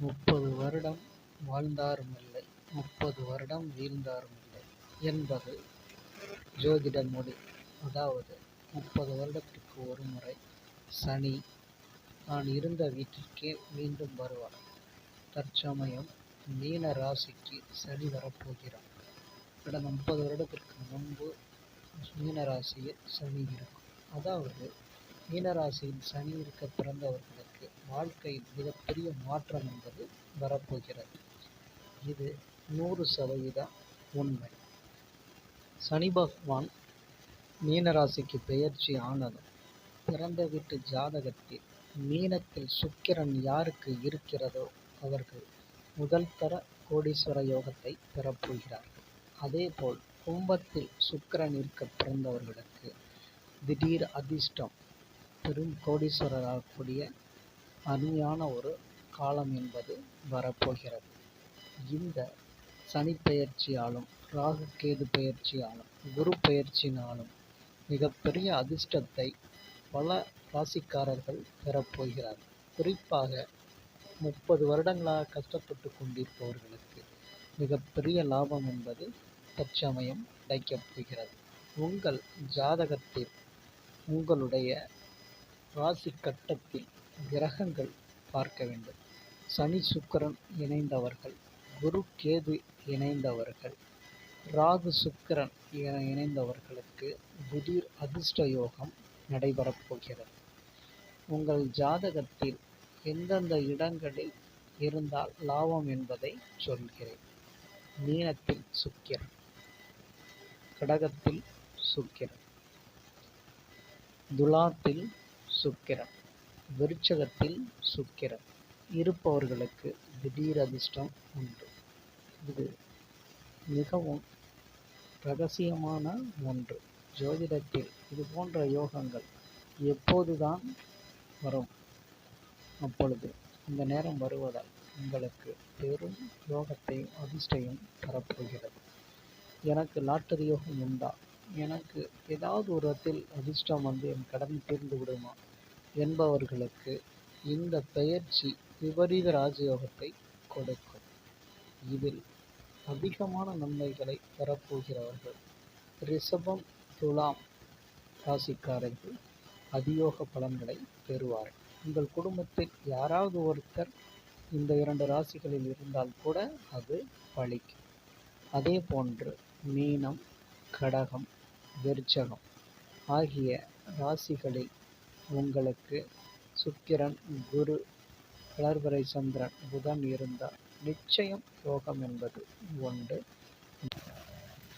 முப்பது வருடம் வாழ்ந்தாருமில்லை முப்பது வருடம் வீழ்ந்தாருமில்லை என்பது ஜோதிட மொழி. அதாவது முப்பது வருடத்திற்கு ஒரு முறை சனி நான் இருந்த வீட்டிற்கே மீண்டும் வருவார். தற்சமயம் மீன ராசிக்கு சனி வரப்போகிறார். கடந்த முப்பது வருடத்திற்கு முன்பு மீன ராசியில் சனி இருக்கும். அதாவது மீனராசியில் சனி இருக்க பிறந்தவர்களுக்கு வாழ்க்கையில் மிகப்பெரிய மாற்றம் என்பது வரப்போகிறது. இது நூறு சதவீதம் உண்மை. சனி பகவான் மீனராசிக்கு பெயர்ச்சி ஆனதும் பிறந்த வீட்டு ஜாதகத்தில் மீனத்தில் சுக்கிரன் யாருக்கு இருக்கிறதோ அவர்கள் முதல் தர கோடீஸ்வர யோகத்தை பெறப்போகிறார்கள் அதேபோல் கும்பத்தில் சுக்கிரன் இருக்க பிறந்தவர்களுக்கு திடீர் அதிர்ஷ்டம் பெரும் கோடீஸ்வரராகக்கூடிய அருமையான ஒரு காலம் என்பது வரப்போகிறது. இந்த சனி பெயர்ச்சியாலும் ராகு கேது பெயர்ச்சியாலும் குரு பெயர்ச்சினாலும் மிகப்பெரிய அதிர்ஷ்டத்தை பல ராசிக்காரர்கள் பெறப்போகிறார்கள் குறிப்பாக முப்பது வருடங்களாக கஷ்டப்பட்டு கொண்டிருப்பவர்களுக்கு மிகப்பெரிய லாபம் என்பது தற்சமயம் கிடைக்கப் போகிறது உங்கள் ஜாதகத்தில் உங்களுடைய ராசி கட்டத்தில் கிரகங்கள் பார்க்க வேண்டும். சனி சுக்கிரன் இணைந்தவர்கள் குரு கேது இணைந்தவர்கள் ராகு சுக்கிரன் இ- இணைந்தவர்களுக்கு புதிர் அதிர்ஷ்ட யோகம் நடைபெறப் போகிறது. உங்கள் ஜாதகத்தில் எந்தெந்த இடங்களில் இருந்தால் லாபம் என்பதை சொல்கிறேன். மீனத்தில் சுக்கிரன் கடகத்தில் சுக்கிரன் துலாத்தில் சுக்கிரன். விருச்சகத்தில் சுக்கிரன். இருப்பவர்களுக்கு திடீர் அதிர்ஷ்டம் உண்டு. இது மிகவும் ரகசியமான ஒன்று. ஜோதிடத்தில் இது போன்ற யோகங்கள் எப்போதுதான் வரும். அப்பொழுது இந்த நேரம் வருவதால் உங்களுக்கு பெரும் யோகத்தையும் அதிர்ஷ்டையும் தரப்போகிறது. எனக்கு லாட்டரி யோகம் உண்டா? எனக்கு ஏதாவது ஒரு இடத்தில் அதிர்ஷ்டம் வந்து என் கடன் தீர்ந்து விடுமா? என்பவர்களுக்கு இந்த பெயர்ச்சி விபரீத ராஜயோகத்தை கொடுக்கும். இதில் அதிகமான நன்மைகளை பெறப்போகிறவர்கள் ரிஷபம் துலாம் ராசிக்காரர்கள் அதியோக பலன்களை பெறுவார்கள். உங்கள் குடும்பத்தில் யாராவது ஒருத்தர் இந்த இரண்டு ராசிகளில் இருந்தால் கூட அது பழிக்கும். அதே போன்று மீனம் கடகம் விருச்சகம் ஆகிய ராசிகளில் உங்களுக்கு சுக்கிரன் குரு வளர்வரை சந்திரன் புதன் இருந்தால் நிச்சயம் யோகம் என்பது உண்டு.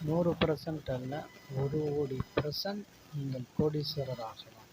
நூறு பர்சன்ட் அல்ல ஒரு கோடி பர்சன்ட் நீங்கள் கோடீஸ்வரர் ஆகலாம்.